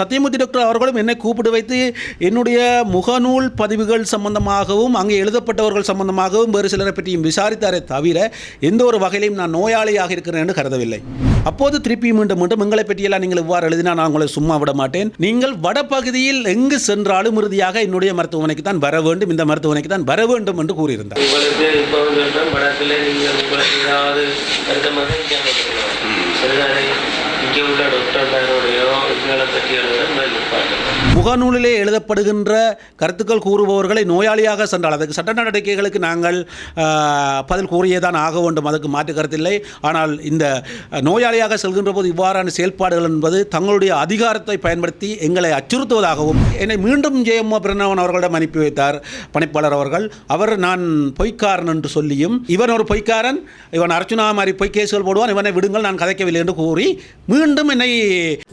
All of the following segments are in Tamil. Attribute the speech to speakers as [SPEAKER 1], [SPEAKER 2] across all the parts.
[SPEAKER 1] சத்தியமூர்த்தி டாக்டர் அவர்களும் என்னை கூப்பிட்டு வைத்து என்னுடைய முகநூல் பதிவுகள் சம்பந்தமாகவும் அங்கே எழுதப்பட்டவர்கள் சம்பந்தமாகவும் வேறு சிலரை பற்றியும் விசாரித்தாரே தவிர எந்த ஒரு வகையிலையும் நான் நோயாளியாக இருக்கிறேன் என்று கருதவில்லை. அப்போது திருப்பி மீண்டும் மீண்டும் எங்களை பற்றியெல்லாம் நீங்கள் இவ்வாறு எழுதினா நான் உங்களை சும்மா விட மாட்டேன். நீங்கள் வடபகுதியில் எங்கு சென்றாலும் இறுதியாக என்னுடைய மருத்துவமனைக்கு தான் வர வேண்டும். இந்த மருத்துவமனைக்கு தான் வர வேண்டும் என்று கூறியிருந்தார்.
[SPEAKER 2] உங்களுக்கு இப்போ சொல்கிறேன் படத்தில் நீங்கள் உங்களுக்கு ஏதாவது வருத்தமாக இங்கே வந்துருக்கலாம் சரிதானே இங்கே உள்ள டாக்டர்மாரோடையோ இதுகளை பற்றி எழுதுகிற முதல் பாட்டு
[SPEAKER 1] முகநூலிலே எழுதப்படுகின்ற கருத்துக்கள் கூறுபவர்களை நோயாளியாக சென்றால் அதுக்கு சட்ட நடவடிக்கைகளுக்கு நாங்கள் பதில் கூறியே தான் ஆக வேண்டும் அதுக்கு மாற்று கருத்தில்லை. ஆனால் இந்த நோயாளியாக செல்கின்ற போது இவ்வாறான செயல்பாடுகள் என்பது தங்களுடைய அதிகாரத்தை பயன்படுத்தி எங்களை அச்சுறுத்துவதாகவும் என்னை மீண்டும் ஜெயம்மா பிரணவன் அவர்களிடம் அனுப்பி வைத்தார் பணிப்பாளர் அவர்கள். அவர் நான் பொய்க்காரன் என்று சொல்லியும் இவன் ஒரு பொய்க்காரன் இவன் அர்ச்சுனா மாதிரி பொய் கேசுகள் போடுவான் இவனை விடுங்கள் நான் கதைக்கவில்லை என்று கூறி மீண்டும் என்னை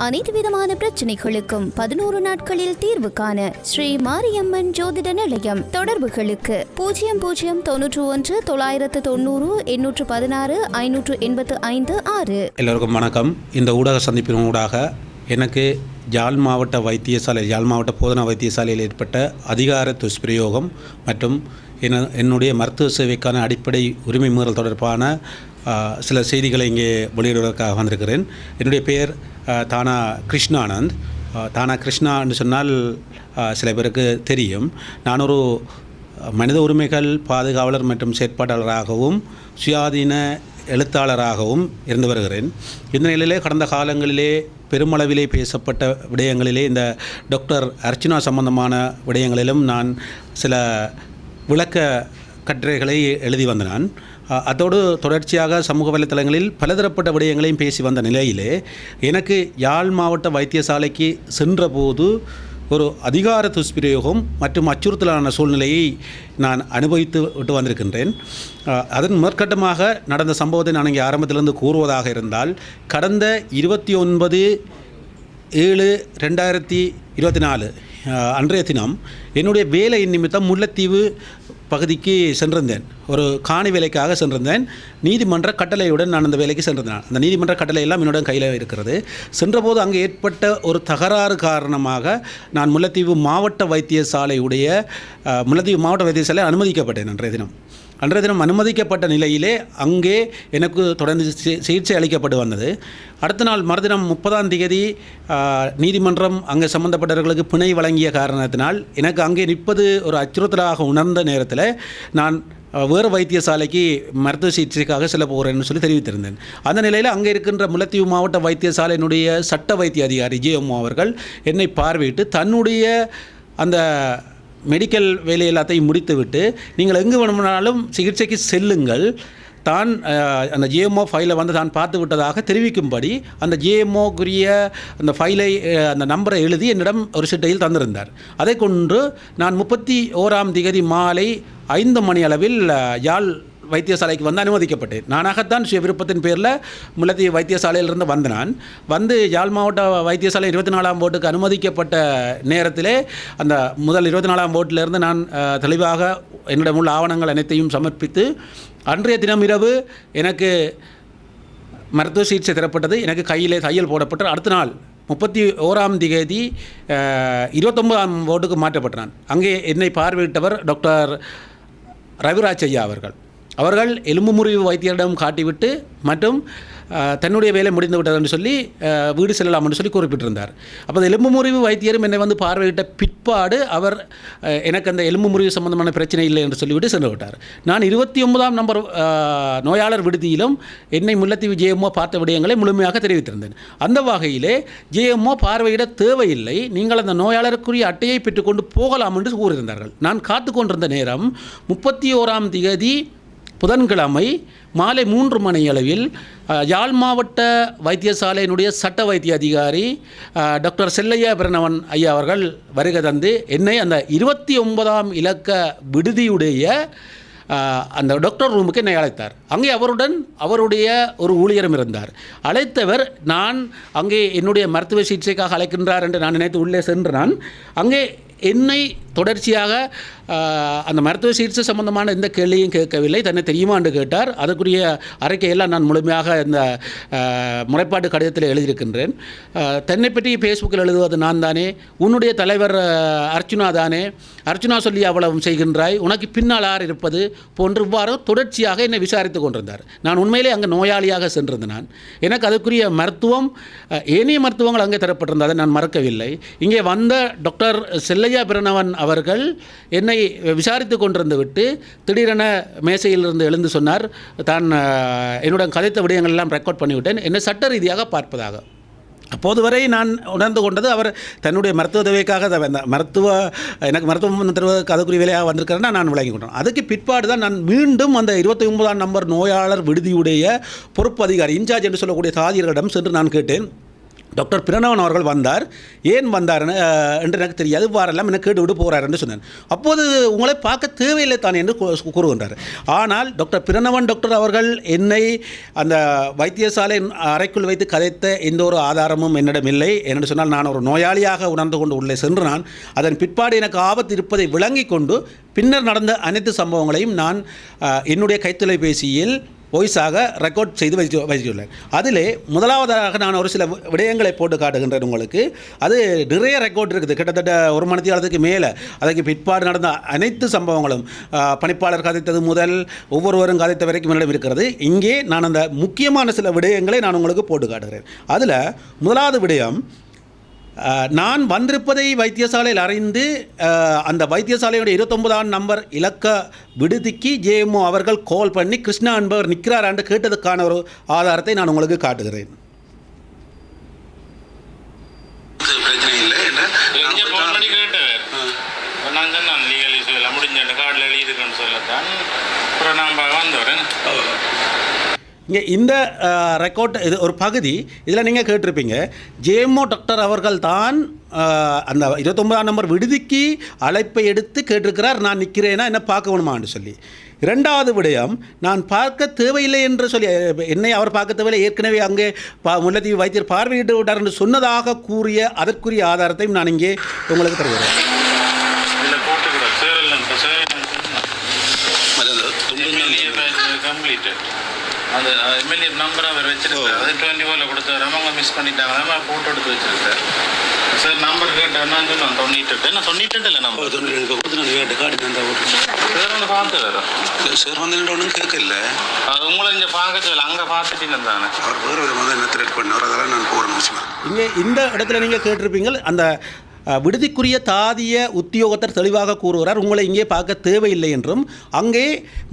[SPEAKER 3] அனைத்து விதமான பிரச்சனைகளுக்கும் பதினோரு நாட்களில் தீர்வு காண ஸ்ரீ மாரியம்மன் ஜோதிட நிலையம் தொடர்புகளுக்கு பூஜ்ஜியம் பூஜ்ஜியம் தொன்னூற்று ஒன்று தொள்ளாயிரத்து தொண்ணூறு எண்ணூற்று பதினாறு ஐநூற்று எண்பத்து ஐந்து ஆறு.
[SPEAKER 1] எல்லோருக்கும் வணக்கம். இந்த ஊடக சந்திப்பின் ஊடாக எனக்கு யாழ் மாவட்ட வைத்தியசாலை யாழ் மாவட்ட போதனா வைத்தியசாலையில் ஏற்பட்ட அதிகார துஷ்பிரயோகம் மற்றும் என என்னுடைய மருத்துவ சேவைக்கான அடிப்படை உரிமை மீறல் தொடர்பான சில செய்திகளை இங்கே வெளியிடுவதற்காக வந்திருக்கிறேன். என்னுடைய பெயர் தானா கிருஷ்ணானந்த். தானா கிருஷ்ணான்னு சொன்னால் சில பேருக்கு தெரியும். நான் ஒரு மனித உரிமைகள் பாதுகாவலர் மற்றும் செயற்பாட்டாளராகவும் சுயாதீன எழுத்தாளராகவும் இருந்து வருகிறேன். இந்த நிலையிலே கடந்த காலங்களிலே பெருமளவிலே பேசப்பட்ட விடயங்களிலே இந்த டாக்டர் அர்ச்சனா சம்பந்தமான விடயங்களிலும் நான் சில விளக்க கட்டுரைகளை எழுதி வந்த நான் அதோடு தொடர்ச்சியாக சமூக வலைத்தளங்களில் பலதரப்பட்ட விடயங்களையும் பேசி வந்த நிலையிலே எனக்கு யாழ் மாவட்ட வைத்தியசாலைக்கு சென்றபோது ஒரு அதிகார துஷ்பிரயோகம் மற்றும் அச்சுறுத்தலான சூழ்நிலையை நான் அனுபவித்து விட்டு வந்திருக்கின்றேன். அதன் மேற்கட்டமாக நடந்த சம்பவத்தை நான் இங்கே ஆரம்பத்திலிருந்து கூறுவதாக இருந்தால் கடந்த இருபத்தி ஒன்பது ஏழு ரெண்டாயிரத்தி இருபத்தி நாலு அன்றைய தினம் என்னுடைய வேலை நிமித்தம் முல்லைத்தீவு பகுதிக்கு சென்றிருந்தேன். ஒரு காணி வேலைக்காக சென்றிருந்தேன். நீதிமன்ற கட்டளையுடன் நான் அந்த வேலைக்கு சென்றிருந்தேன் அந்த நீதிமன்ற கட்டளை எல்லாம் என்னுடன் கையில் இருக்கிறது. சென்றபோது அங்கே ஏற்பட்ட ஒரு தகராறு காரணமாக நான் முல்லைத்தீவு மாவட்ட வைத்தியசாலையுடைய முல்லைத்தீவு மாவட்ட வைத்தியசாலை அனுமதிக்கப்பட்டேன் அன்றைய தினம். அன்றைய தினம் அனுமதிக்கப்பட்ட நிலையிலே அங்கே எனக்கு தொடர்ந்து சிகிச்சை அளிக்கப்பட்டு வந்தது. அடுத்த நாள் மறுதினம் முப்பதாம் தேதி நீதிமன்றம் அங்கே சம்பந்தப்பட்டவர்களுக்கு பிணை வழங்கிய காரணத்தினால் எனக்கு அங்கே நிற்பது ஒரு அச்சுறுத்தலாக உணர்ந்த நேரத்தில் நான் வேறு வைத்தியசாலைக்கு மருத்துவ சிகிச்சைக்காக செல்ல போகிறேன்னு சொல்லி தெரிவித்திருந்தேன். அந்த நிலையில் அங்கே இருக்கின்ற முல்லைத்தீவு மாவட்ட வைத்தியசாலையினுடைய சட்ட வைத்திய அதிகாரி ஜிஎம்ஓ அவர்கள் என்னை பார்வையிட்டு தன்னுடைய அந்த மெடிக்கல் வேலை எல்லாத்தையும் முடித்துவிட்டு நீங்கள் எங்கு வேணுமானாலும் சிகிச்சைக்கு செல்லுங்கள். தான் அந்த ஜிஎம்ஓ ஃபைலை வந்து தான் பார்த்து விட்டதாக தெரிவிக்கும்படி அந்த ஜிஎம்ஓக்குரிய அந்த ஃபைலை அந்த நம்பரை எழுதி என்னிடம் ஒரு சிட்டையில் தந்திருந்தார். அதை கொண்டு நான் முப்பத்தி ஓராம் திகதி மாலை ஐந்து மணி அளவில் யாழ் வைத்தியசாலைக்கு வந்து அனுமதிக்கப்பட்டேன். நானாகத்தான் சுய விருப்பத்தின் பேரில் முல்லத்தி வைத்தியசாலையிலிருந்து வந்த நான் வந்து யாழ் மாவட்ட வைத்தியசாலை இருபத்தி நாலாம் போட்டுக்கு அனுமதிக்கப்பட்ட நேரத்திலே அந்த முதல் இருபத்தி நாலாம் போட்டிலிருந்து நான் தெளிவாக என்னிடம் உள்ள ஆவணங்கள் அனைத்தையும் சமர்ப்பித்து அன்றைய தினம் இரவு எனக்கு மருத்துவ சிகிச்சை தரப்பட்டது. எனக்கு கையிலே தையல் போடப்பட்டு அடுத்த நாள் முப்பத்தி ஓராம் திகதி இருபத்தொம்பதாம் இருபத்தொன்பதாம் போர்டுக்கு மாற்றப்பட்டான் அங்கே என்னை பார்வையிட்டவர் டாக்டர் ரவிராஜ் ஐயா அவர்கள். அவர்கள் எலும்பு முறிவு வைத்தியரிடம் காட்டிவிட்டு மற்றும் தன்னுடைய வேலை முடிந்து விட்டதுன்னு சொல்லி வீடு செல்லலாம் என்று சொல்லி குறிப்பிட்டிருந்தார். அப்போ அந்த எலும்பு முறிவு வைத்தியரும் என்னை வந்து பார்வையிட்ட பிற்பாடு அவர் எனக்கு அந்த எலும்பு முறிவு சம்பந்தமான பிரச்சனை இல்லை என்று சொல்லிவிட்டு சென்று விட்டார். நான் இருபத்தி ஒன்பதாம் நம்பர் நோயாளர் விடுதியிலும் என்னை முல்லத்தீவு ஜேஎம்ஓ பார்த்த விடயங்களை முழுமையாக தெரிவித்திருந்தேன். அந்த வகையிலே ஜேஎம்ஓ பார்வையிட தேவையில்லை நீங்கள் அந்த நோயாளருக்குரிய அட்டையை பெற்றுக்கொண்டு போகலாம் என்று கூறியிருந்தார்கள். நான் காத்து கொண்டிருந்த நேரம் முப்பத்தி ஓராம் திகதி புதன்கிழமை மாலை மூன்று மணி அளவில் யாழ் மாவட்ட வைத்தியசாலையினுடைய சட்ட வைத்திய அதிகாரி டாக்டர் செல்லையா பிரணவன் ஐயா அவர்கள் வருகை தந்து என்னை அந்த இருபத்தி ஒன்பதாம் இலக்க விடுதியுடைய அந்த டாக்டர் ரூமுக்கு என்னை அழைத்தார். அங்கே அவருடன் அவருடைய ஒரு ஊழியரும் இருந்தார். அழைத்தவர் நான் அங்கே என்னுடைய மருத்துவ சிகிச்சைக்காக அழைக்கின்றார் என்று நான் நினைத்து உள்ளே சென்று நான் அங்கே என்னை தொடர்ச்சியாக அந்த மருத்துவ சிகிச்சை சம்பந்தமான எந்த கேள்வியும் கேட்கவில்லை. தன்னை தெரியுமா என்று கேட்டார். அதற்குரிய அறிக்கையெல்லாம் நான் முழுமையாக இந்த முறைப்பாட்டு கடிதத்தில் எழுதியிருக்கின்றேன். தன்னை பற்றி ஃபேஸ்புக்கில் எழுதுவது நான் தானே. உன்னுடைய தலைவர் அர்ச்சுனா தானே. அர்ச்சுனா சொல்லி அவ்வளவு செய்கின்றாய். உனக்கு பின்னால் யார் இருப்பது போன்று இவ்வாறு தொடர்ச்சியாக என்னை விசாரித்து கொண்டிருந்தார். நான் உண்மையிலே அங்கே நோயாளியாக சென்றிருந்தேன் நான். எனக்கு அதுக்குரிய மருத்துவம் ஏனைய மருத்துவங்கள் அங்கே தரப்பட்டிருந்தது. அதை நான் மறக்கவில்லை. இங்கே வந்த டாக்டர் செல்லைய பிரணவன் அவர்கள் என்னை விசாரித்து கொண்டிருந்து விட்டு திடீரென மேசையிலிருந்து எழுந்து சொன்னார் தான் என்னுடன் கதைத்த விடயங்கள் எல்லாம் ரெக்கார்ட் பண்ணிவிட்டேன். என்னை சட்ட ரீதியாக பார்ப்பதாக. அப்போது வரை நான் உணர்ந்து கொண்டது அவர் தன்னுடைய மருத்துவ உதவிக்காக மருத்துவ எனக்கு மருத்துவம் தருவதற்கு அதுக்குரிய வேலையாக வந்திருக்கிறேன்னா நான் விளங்கி கொண்டேன். அதுக்கு பிற்பாடு தான் நான் மீண்டும் அந்த இருபத்தி ஒன்பதாம் நம்பர் நோயாளர் விடுதியுடைய பொறுப்பு அதிகாரி இன்சார்ஜ் என்று சொல்லக்கூடிய சாதியர்களிடம் சென்று நான் கேட்டேன். டாக்டர் பிரணவன் அவர்கள் வந்தார். ஏன் வந்தார் என்று எனக்கு தெரியாது. வாரெல்லாம் எனக்கு கேட்டு விட்டு போகிறார் என்று சொன்னார் அப்போது உங்களை பார்க்க தேவையில்லை தான் என்று கூ- கூறுகின்றார். ஆனால் டாக்டர் பிரணவன் டாக்டர் அவர்கள் என்னை அந்த வைத்தியசாலை அறைக்குள் வைத்து கதைத்த எந்த ஒரு ஆதாரமும் என்னிடம் இல்லை. என்று சொன்னால் நான் ஒரு நோயாளியாக உணர்ந்து கொண்டு உள்ளே சென்று நான் அதன் பிற்பாடு எனக்கு ஆபத்து இருப்பதை விளங்கி கொண்டு பின்னர் நடந்த அனைத்து சம்பவங்களையும் நான் என்னுடைய கைத்தொலைபேசியில் வாய்ஸாக ரெக்கார்ட் செய்து வைத்து வைத்துள்ளேன். அதிலே முதலாவதாக நான் ஒரு சில விடயங்களை போட்டு காட்டுகின்றேன் உங்களுக்கு. அது நிறைய ரெக்கார்ட் இருக்குது. கிட்டத்தட்ட ஒரு மணி நேரத்துக்கு மேலே அதுக்கு பிற்பாடு நடந்த அனைத்து சம்பவங்களும் பணிப்பாளர் கதைத்தது முதல் ஒவ்வொருவரும் கதைத்த வரைக்கும் என்னிடம் இருக்கிறது. இங்கே நான் அந்த முக்கியமான சில விடயங்களை நான் உங்களுக்கு போட்டு காட்டுகிறேன். அதில் முதலாவது விடயம் நான் வந்திருப்பதை வைத்தியசாலையில் அறிந்து அந்த வைத்தியசாலையுடைய இருபத்தொன்பதாம் நம்பர் இலக்க விடுதிக்கு ஜேஎம்ஓ அவர்கள் கால் பண்ணி கிருஷ்ணா என்பவர் நிற்கிறாரான்னு கேட்டதுக்கான ஒரு ஆதாரத்தை நான் உங்களுக்கு காட்டுகிறேன்.
[SPEAKER 4] இப்போ நான் லீகல் இஷ்யூ எல்லாம் முடிஞ்சு கார்டில் எழுதியிருக்கேன்னு சொல்லத்தான். அப்புறம் நான் வந்தவரேன்
[SPEAKER 1] இங்கே இந்த ரெக்கார்ட் இது ஒரு பகுதி இதில் நீங்கள் கேட்டிருப்பீங்க. ஜேஎம்ஓ டாக்டர் அவர்கள் தான் அந்த இருபத்தொன்பதாம் நம்பர் விடுதிக்கு அழைப்பை எடுத்து கேட்டிருக்கிறார். நான் நிற்கிறேன்னா என்ன பார்க்க வேணுமான்னு சொல்லி. இரண்டாவது விடயம் நான் பார்க்க தேவையில்லை என்று சொல்லி என்னை அவர் பார்க்க தேவையில்லை. ஏற்கனவே அங்கே பா முல்லத்தீவு வைத்தியர் பார்வையிட்டு விட்டார் என்று சொன்னதாக கூறிய அதற்குரிய ஆதாரத்தையும் நான் இங்கே உங்களுக்கு தருகிறேன்
[SPEAKER 4] இதில் போட்டுக்கிறோம் சேரல் இப்போ சேரல்
[SPEAKER 5] அது அந்த துண்டு
[SPEAKER 4] கம்ப்ளீட்டு அந்த எம்எல்ஏ நம்பர் அவர் வச்சிருக்காரு. அது டுவெண்ட்டி ஃபோரில் கொடுத்தாரு. அவங்க மிஸ் பண்ணிட்டாங்க. நம்ம போட்டோ எடுத்து வச்சிருக்காரு. சார் நம்பர் கேட்டேன் நான் தொண்ணூற்றி எட்டு என்ன தொண்ணூற்றி எட்டு இல்லை நம்பர்
[SPEAKER 5] இப்போ கொடுத்து நான் கேட்டு காட்டி நான் ஓட்டு
[SPEAKER 4] சார் வந்து பார்த்து வேறு
[SPEAKER 5] இல்லை சார் வந்து ஒன்றும் கேட்கல.
[SPEAKER 4] அது உங்களை இங்கே பார்க்க சொல்லல அங்கே பார்த்துட்டு தானே.
[SPEAKER 5] அவர் வேறு விதமாக என்ன த்ரெட் பண்ணவர் அதெல்லாம் நான் போகிறேன் விஷயம்
[SPEAKER 1] இங்கே இந்த இடத்துல நீங்கள் கேட்டிருப்பீங்க அந்த விடுதிக்குரிய தாதிய உத்தியோகத்தர் தெளிவாக கூறுகிறார் உங்களை இங்கே பார்க்க தேவையில்லை என்றும் அங்கே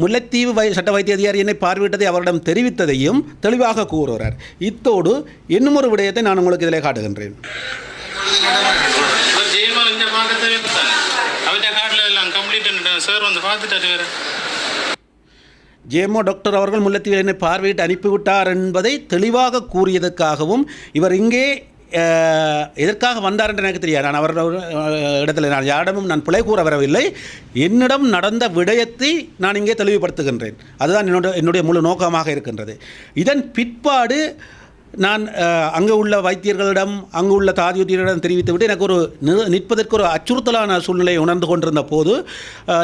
[SPEAKER 1] முல்லைத்தீவு வை சட்ட வைத்திய அதிகாரி என்னை பார்வையிட்டதை அவரிடம் தெரிவித்ததையும் தெளிவாக கூறுகிறார். இத்தோடு இன்னும் ஒரு விடயத்தை நான் உங்களுக்கு இதில் காட்டுகின்றேன்.
[SPEAKER 4] சார் வந்து பார்த்துட்டாரு வேறு.
[SPEAKER 1] ஜேமோ டாக்டர் அவர்கள் முல்லைத்தீவில் என்னை பார்வையிட்டு அனுப்பிவிட்டார் என்பதை தெளிவாக கூறியதற்காகவும் இவர் இங்கே எதற்காக வந்தார் என்று எனக்கு தெரியாது. நான் அவர் இடத்துல நான் யாரிடமும் நான் பிழை கூற வரவில்லை. என்னிடம் நடந்த விடயத்தை நான் இங்கே தெளிவுபடுத்துகின்றேன். அதுதான் என்னோட என்னுடைய முழு நோக்கமாக இருக்கின்றது. இதன் பிற்பாடு நான் அங்கே உள்ள வைத்தியர்களிடம் அங்கு உள்ள தாதியுத்தியரிடம் தெரிவித்துவிட்டு எனக்கு ஒரு நிற்பதற்கு ஒரு அச்சுறுத்தலான சூழ்நிலையை உணர்ந்து கொண்டிருந்த போது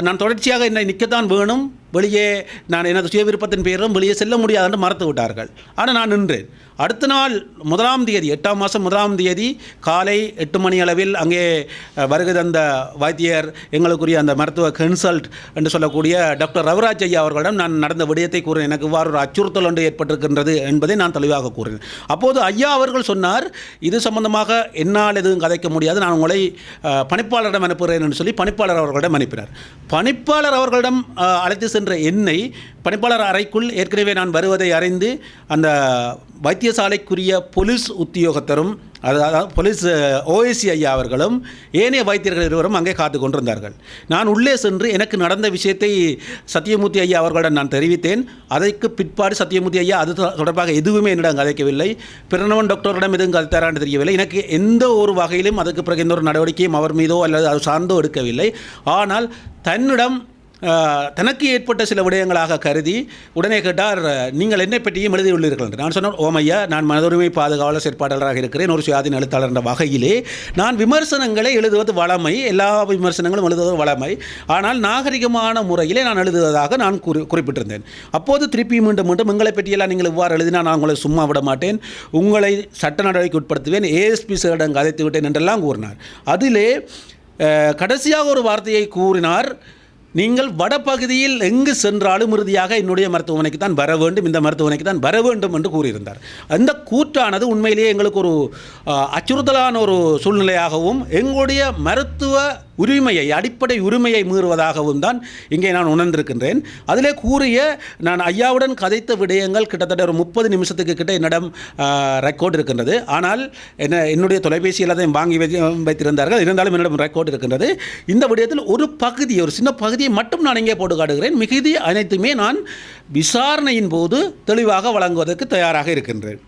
[SPEAKER 1] நான் தொடர்ச்சியாக என்னை நிற்கத்தான் வேணும். வெளியே நான் எனது சுய விருப்பத்தின் பெயரும் வெளியே செல்ல முடியாது என்று மறுத்து விட்டார்கள். ஆனால் நான் நின்றேன். அடுத்த நாள் முதலாம் தேதி எட்டாம் மாதம் முதலாம் தேதி காலை எட்டு மணி அளவில் அங்கே வருகை தந்த வைத்தியர் எங்களுக்குரிய அந்த மருத்துவ கன்சல்ட் என்று சொல்லக்கூடிய டாக்டர் ரவிராஜ் ஐயா அவர்களிடம் நான் நடந்த விடயத்தை கூறினேன் எனக்கு இவ்வாறு ஒரு அச்சுறுத்தல் ஒன்று ஏற்பட்டிருக்கின்றது என்பதை நான் தெளிவாக கூறினேன் அப்போது ஐயா அவர்கள் சொன்னார் இது சம்பந்தமாக என்னால் எதுவும் கதைக்க முடியாது. நான் உங்களை பணிப்பாளரிடம் அனுப்புகிறேன் என்று சொல்லி பணிப்பாளர் அவர்களிடம் அனுப்பினார். பணிப்பாளர் அவர்களிடம் அழைத்து என்ற எண்ணை பணிப்பாளர் அறைக்குள் ஏற்கனவே நான் வருவதை அறிந்து அந்த வைத்தியசாலைக்குரிய போலீஸ் உத்தியோகத்தரும் அதாவது போலீஸ் ஓஎஸ்சி ஐயா அவர்களும் ஏனைய வைத்தியர்கள் இருவரும் அங்கே காத்து கொண்டிருந்தார்கள். நான் உள்ளே சென்று எனக்கு நடந்த விஷயத்தை சத்தியமூர்த்தி ஐயா அவர்களிடம் நான் தெரிவித்தேன். அதற்கு பிற்பாடு சத்தியமூர்த்தி ஐயா அது தொடர்பாக எதுவுமே என்னிடம் கதைக்கவில்லை பிரணவன் டாக்டரிடம் எதுவும் கதைத்தாரான்னு தெரியவில்லை. எனக்கு எந்த ஒரு வகையிலும் அதுக்கு பிறகு எந்த ஒரு நடவடிக்கையும் அவர் மீதோ அல்லது அது சார்ந்தோ எடுக்கவில்லை. ஆனால் தன்னிடம் தனக்கு ஏற்பட்ட சில விடயங்களாக கருதி உடனே கேட்டார் நீங்கள் என்னை பற்றியும் எழுதியுள்ளீர்கள் என்று. நான் சொன்னேன் ஓமையா நான் மனதுரிமை பாதுகாவலர் செயற்பாட்டாளராக இருக்கிறேன் ஒரு சுயாதீன எழுத்தாளர் என்ற வகையிலே. நான் விமர்சனங்களை எழுதுவது வளமை எல்லா விமர்சனங்களும் எழுதுவது வளமை. ஆனால் நாகரிகமான முறையிலே நான் எழுதுவதாக நான் குறி குறிப்பிட்டிருந்தேன். அப்போது திருப்பி மீண்டும் மீண்டும் உங்களை பற்றியெல்லாம் நீங்கள் இவ்வாறு எழுதினா நான் உங்களை சும்மா விட மாட்டேன். உங்களை சட்ட நடவடிக்கை உட்படுத்துவேன் ஏஎஸ்பி சாரிடம் கதைத்து விட்டேன் என்றெல்லாம் கூறினார். அதிலே கடைசியாக ஒரு வார்த்தையை கூறினார் நீங்கள் வடபகுதியில் எங்கு சென்றாலும் இறுதியாக என்னுடைய மருத்துவமனைக்கு தான் வர வேண்டும். இந்த மருத்துவமனைக்கு தான் வர வேண்டும் என்று கூறியிருந்தார். அந்த கூற்றானது உண்மையிலேயே எங்களுக்கு ஒரு அச்சுறுத்தலான ஒரு சூழ்நிலையாகவும் எங்களுடைய மருத்துவ உரிமையை அடிப்படை உரிமையை மீறுவதாகவும் தான் இங்கே நான் உணர்ந்திருக்கின்றேன். அதிலே கூறிய நான் ஐயாவுடன் கதைத்த விடயங்கள் கிட்டத்தட்ட ஒரு முப்பது நிமிஷத்துக்கு கிட்ட என்னிடம் ரெக்கார்ட் இருக்கின்றது. ஆனால் என்ன என்னுடைய தொலைபேசியில் அதை வாங்கி வைத்திருந்தார்கள். இருந்தாலும் என்னிடம் ரெக்கார்ட் இருக்கின்றது. இந்த விடயத்தில் ஒரு பகுதி ஒரு சின்ன பகுதியை மட்டும் நான் இங்கே போட்டு காட்டுகிறேன். மிகுதி அனைத்துமே நான் விசாரணையின் போது தெளிவாக வழங்குவதற்கு தயாராக இருக்கின்றேன்.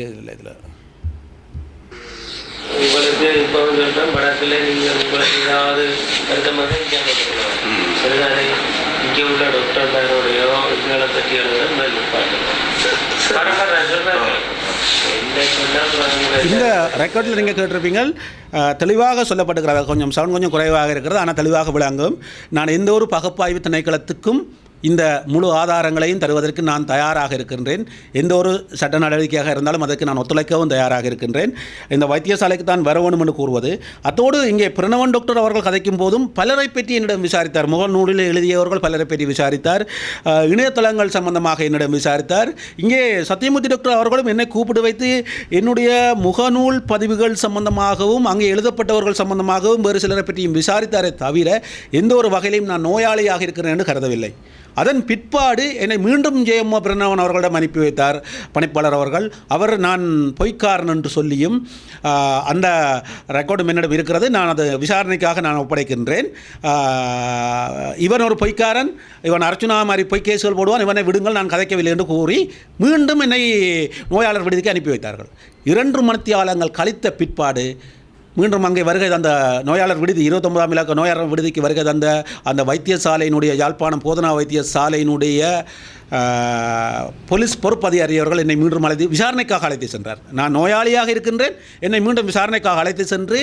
[SPEAKER 1] இல்லை இதில்
[SPEAKER 2] உங்களுக்கு இப்போ சொல்கிறேன் வடக்கில் நீங்கள் உங்களுக்கு ஏதாவது வருத்தமாக இங்கே வந்துக்கலாம் சரிதானே? இங்கே உள்ள டாக்டர்மாரோடையோ இதுகளை பற்றி சொன்னால்
[SPEAKER 1] இந்த ரெக்கார்டில் நீங்கள் கேட்டிருப்பீங்க தெளிவாக சொல்லப்பட்டிருக்கிறது. கொஞ்சம் சவுண்ட் கொஞ்சம் குறைவாக இருக்கிறது ஆனால் தெளிவாக விளங்கும். நான் எந்த ஒரு பகுப்பாய்வு திணைக்களத்துக்கும் இந்த முழு ஆதாரங்களையும் தருவதற்கு நான் தயாராக இருக்கின்றேன். எந்த ஒரு சட்ட நடவடிக்கையாக இருந்தாலும் அதற்கு நான் ஒத்துழைக்கவும் தயாராக இருக்கின்றேன். இந்த வைத்தியசாலைக்கு தான் வர வேண்டும் என்று கூறுவது. அத்தோடு இங்கே பிரணவன் டாக்டர் அவர்கள் கதைக்கும் போதும் பலரை பற்றி என்னிடம் விசாரித்தார். முகநூலில் எழுதியவர்கள் பலரை பற்றி விசாரித்தார். இணையதளங்கள் சம்பந்தமாக என்னிடம் விசாரித்தார். இங்கே சத்தியமூர்த்தி டாக்டர் அவர்களும் என்னை கூப்பிட்டு வைத்து என்னுடைய முகநூல் பதிவுகள் சம்பந்தமாகவும் அங்கே எழுதப்பட்டவர்கள் சம்பந்தமாகவும் வேறு சிலரை பற்றியும் விசாரித்தாரே தவிர எந்த ஒரு வகையிலும் நான் நோயாளியாக இருக்கிறேன் என்று கருதவில்லை. அதன் பிற்பாடு என்னை மீண்டும் ஜெயம்மா பிரணவன் அவர்களிடம் அனுப்பி வைத்தார். பணிப்பாளர் அவர்கள் அவர் நான் பொய்க்காரன் என்று சொல்லியும் அந்த ரெக்கார்டும் என்னிடம் இருக்கிறது. நான் அது விசாரணைக்காக நான் ஒப்படைக்கின்றேன். இவன் ஒரு பொய்க்காரன். இவன் அர்ச்சுனா மாதிரி பொய் கேசுகள் போடுவான். இவனை விடுங்கள் நான் கதைக்கவில்லை என்று கூறி மீண்டும் என்னை நோயாளர் விடுதிக்கு அனுப்பி வைத்தார்கள். இரண்டு மணித்தியாலங்கள் கழித்த பிற்பாடு மீண்டும் அங்கே வருகை தந்த நோயாளர் விடுதி இருபத்தொன்பதாம் இலக்க நோயாளர் விடுதிக்கு வருகை தந்த அந்த வைத்தியசாலையினுடைய யாழ்ப்பாணம் போதனா வைத்தியசாலையினுடைய போலீஸ் பொறுப்பு அவர்கள் என்னை மீண்டும் அழைத்து விசாரணைக்காக அழைத்து சென்றார். நான் நோயாளியாக இருக்கின்றேன் என்னை மீண்டும் விசாரணைக்காக அழைத்து சென்று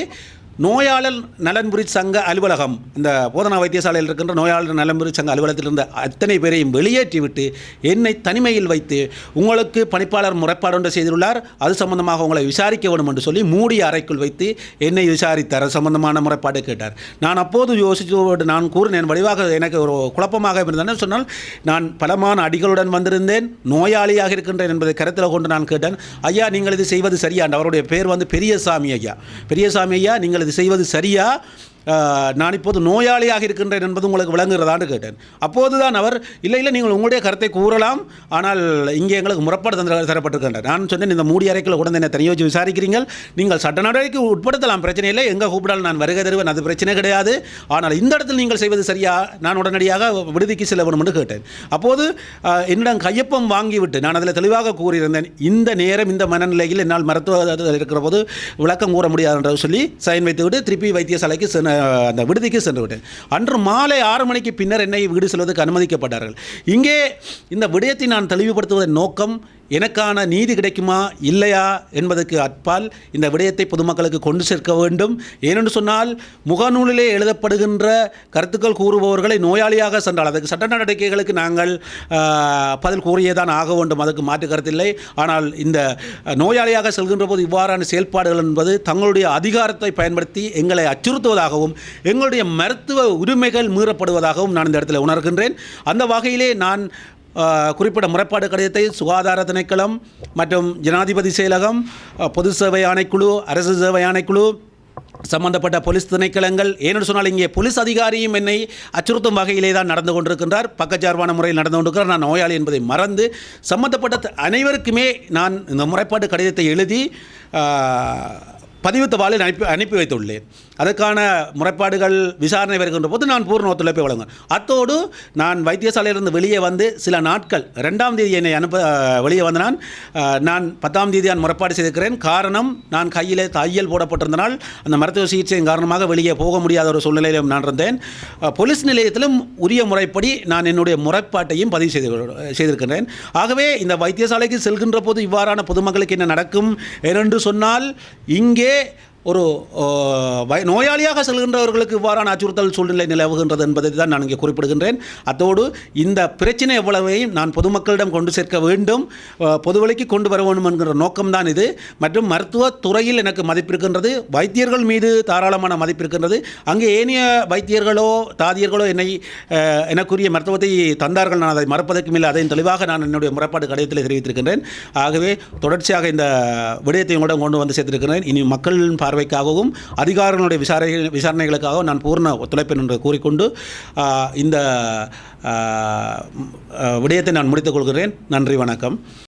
[SPEAKER 1] நோயாளர் நலன்புரி சங்க அலுவலகம் இந்த போதனா வைத்தியசாலையில் இருக்கின்ற நோயாளர் நலன்புரி சங்க அலுவலகத்தில் இருந்த அத்தனை பேரையும் வெளியேற்றிவிட்டு என்னை தனிமையில் வைத்து உங்களுக்கு பணிப்பாளர் முறைப்பாடு ஒன்று செய்துள்ளார் அது சம்பந்தமாக உங்களை விசாரிக்க வேண்டும் என்று சொல்லி மூடிய அறைக்குள் வைத்து என்னை விசாரித்தார். அது சம்பந்தமான முறைப்பாடு கேட்டார். நான் அப்போது யோசித்து நான் கூறினேன் வடிவாக எனக்கு ஒரு குழப்பமாக இருந்தேன் சொன்னால் நான் பலமான அடிகளுடன் வந்திருந்தேன் நோயாளியாக இருக்கின்றேன் என்பதை கருத்தில் கொண்டு நான் கேட்டேன். ஐயா நீங்கள் இது செய்வது சரியா? அவருடைய பேர் வந்து பெரியசாமி ஐயா. பெரியசாமி ஐயா நீங்கள் செய்வது சரியா? நான் இப்போது நோயாளியாக இருக்கின்றேன் என்பது உங்களுக்கு விளங்குகிறதான்னு கேட்டேன். அப்போது தான் அவர் இல்லை இல்லை நீங்கள் உங்களுடைய கருத்தை கூறலாம். ஆனால் இங்கே எங்களுக்கு முறப்பாடு தந்த தரப்பட்டிருக்கின்றார். நான் சொன்னேன் இந்த மூடி அறைக்கில் உடனே என்னை தனியாக வச்சு விசாரிக்கிறீங்க நீங்கள் சட்ட நடவடிக்கை உட்படுத்தலாம் பிரச்சனை இல்லை. எங்கே கூப்பிடால் நான் வருகை தருவேன் அது பிரச்சனை கிடையாது. ஆனால் இந்த இடத்தில் நீங்கள் செய்வது சரியா? நான் உடனடியாக விடுதிக்கு செல்ல வேண்டும் என்று கேட்டேன். அப்போது என்னிடம் கையொப்பம் வாங்கிவிட்டு நான் அதில் தெளிவாக கூறியிருந்தேன். இந்த நேரம் இந்த மனநிலையில் என்னால் மருத்துவ இருக்கிற போது விளக்கம் கூற முடியாது என்று சொல்லி சைன் வைத்துவிட்டு திருப்பி வைத்தியசாலைக்கு சென்று அந்த விடுதிக்கு சென்று விட்டேன் அன்று மாலை ஆறு மணிக்கு பின்னர் என்னை வீடு செல்வதற்கு அனுமதிக்கப்பட்டார்கள். இங்கே இந்த விடயத்தை நான் தெளிவுபடுத்துவதன் நோக்கம் எனக்கான நீதி கிடைக்குமா? இல்லையா? என்பதற்கு அற்பால் இந்த விடயத்தை பொதுமக்களுக்கு கொண்டு சேர்க்க வேண்டும். ஏனென்று சொன்னால் முகநூலிலே எழுதப்படுகின்ற கருத்துக்கள் கூறுபவர்களை நோயாளியாக சென்றால் அதற்கு சட்ட நடவடிக்கைகளுக்கு நாங்கள் பதில் கூறியேதான் ஆக வேண்டும். அதற்கு மாற்று கருத்தில்லை ஆனால் இந்த நோயாளியாக செல்கின்ற போது இவ்வாறான செயல்பாடுகள் என்பது தங்களுடைய அதிகாரத்தை பயன்படுத்தி எங்களை அச்சுறுத்துவதாகவும் எங்களுடைய மருத்துவ உரிமைகள் மீறப்படுவதாகவும் நான் இந்த இடத்துல உணர்கின்றேன். அந்த வகையிலே நான் குறிப்பிட்ட முறைப்பாடு கடிதத்தை சுகாதார திணைக்களம் மற்றும் ஜனாதிபதி செயலகம் பொது சேவை ஆணைக்குழு அரசு சேவை ஆணைக்குழு சம்பந்தப்பட்ட போலீஸ் திணைக்களங்கள் ஏனென்று சொன்னால் இங்கே போலீஸ் அதிகாரியும் என்னை அச்சுறுத்தும் வகையிலே தான் நடந்து கொண்டிருக்கின்றார். பக்கச்சார்பான முறையில் நடந்து கொண்டிருக்கிறார். நான் நோயாளி என்பதை மறந்து சம்பந்தப்பட்ட அனைவருக்குமே நான் இந்த முறைப்பாட்டு கடிதத்தை எழுதி பதிவு தபாலில் அனுப்பி அனுப்பி வைத்துள்ளேன். அதற்கான முறைப்பாடுகள் விசாரணை வருகின்ற போது நான் பூர்ண ஒத்துழைப்பை வழங்குவேன். அத்தோடு நான் வைத்தியசாலையிலிருந்து வெளியே வந்து சில நாட்கள் ரெண்டாம் தேதி என்னை அனுப்ப வெளியே வந்த நான் நான் பத்தாம் தேதி நான் முறைப்பாடு செய்திருக்கிறேன். காரணம் நான் கையில் தையல் போடப்பட்டிருந்தனால் அந்த மருத்துவ சிகிச்சையின் காரணமாக வெளியே போக முடியாத ஒரு சூழ்நிலையிலும் நான் இருந்தேன். போலீஸ் நிலையத்திலும் உரிய முறைப்படி நான் என்னுடைய முறைப்பாட்டையும் பதிவு செய்து செய்திருக்கின்றேன். ஆகவே இந்த வைத்தியசாலைக்கு செல்கின்ற போது இவ்வாறான பொதுமக்களுக்கு என்ன நடக்கும்? என்று சொன்னால் இங்கே de ஒரு நோயாளியாக செல்கின்றவர்களுக்கு இவ்வாறான அச்சுறுத்தல் சூழ்நிலை நிலவுகின்றது என்பதை தான் நான் இங்கே குறிப்பிடுகின்றேன். அத்தோடு இந்த பிரச்சனை எவ்வளவையும் நான் பொதுமக்களிடம் கொண்டு சேர்க்க வேண்டும் பொதுவெளிக்கு கொண்டு வர வேண்டும் என்கிற நோக்கம்தான் இது. மற்றும் மருத்துவத் துறையில் எனக்கு மதிப்பிருக்கின்றது வைத்தியர்கள் மீது தாராளமான மதிப்பிருக்கின்றது. அங்கே ஏனைய வைத்தியர்களோ தாதியர்களோ என்னை எனக்குரிய மருத்துவத்தை தந்தார்கள். நான் அதை மறப்பதற்கும் இல்லை அதையும் தெளிவாக நான் என்னுடைய முறைப்பாடு கடிதத்தில் தெரிவித்திருக்கின்றேன். ஆகவே தொடர்ச்சியாக இந்த விடயத்தையும் கூட கொண்டு வந்து சேர்த்திருக்கிறேன். இனி மக்களின் பார்வைக்காகவும் அதிகாரிகளுடைய விசாரணை விசாரணைகளுக்காகவும் நான் பூர்ண ஒத்துழைப்பேன் என்று கூறிக்கொண்டு இந்த விடயத்தை நான் முடித்துக் கொள்கிறேன். நன்றி வணக்கம்.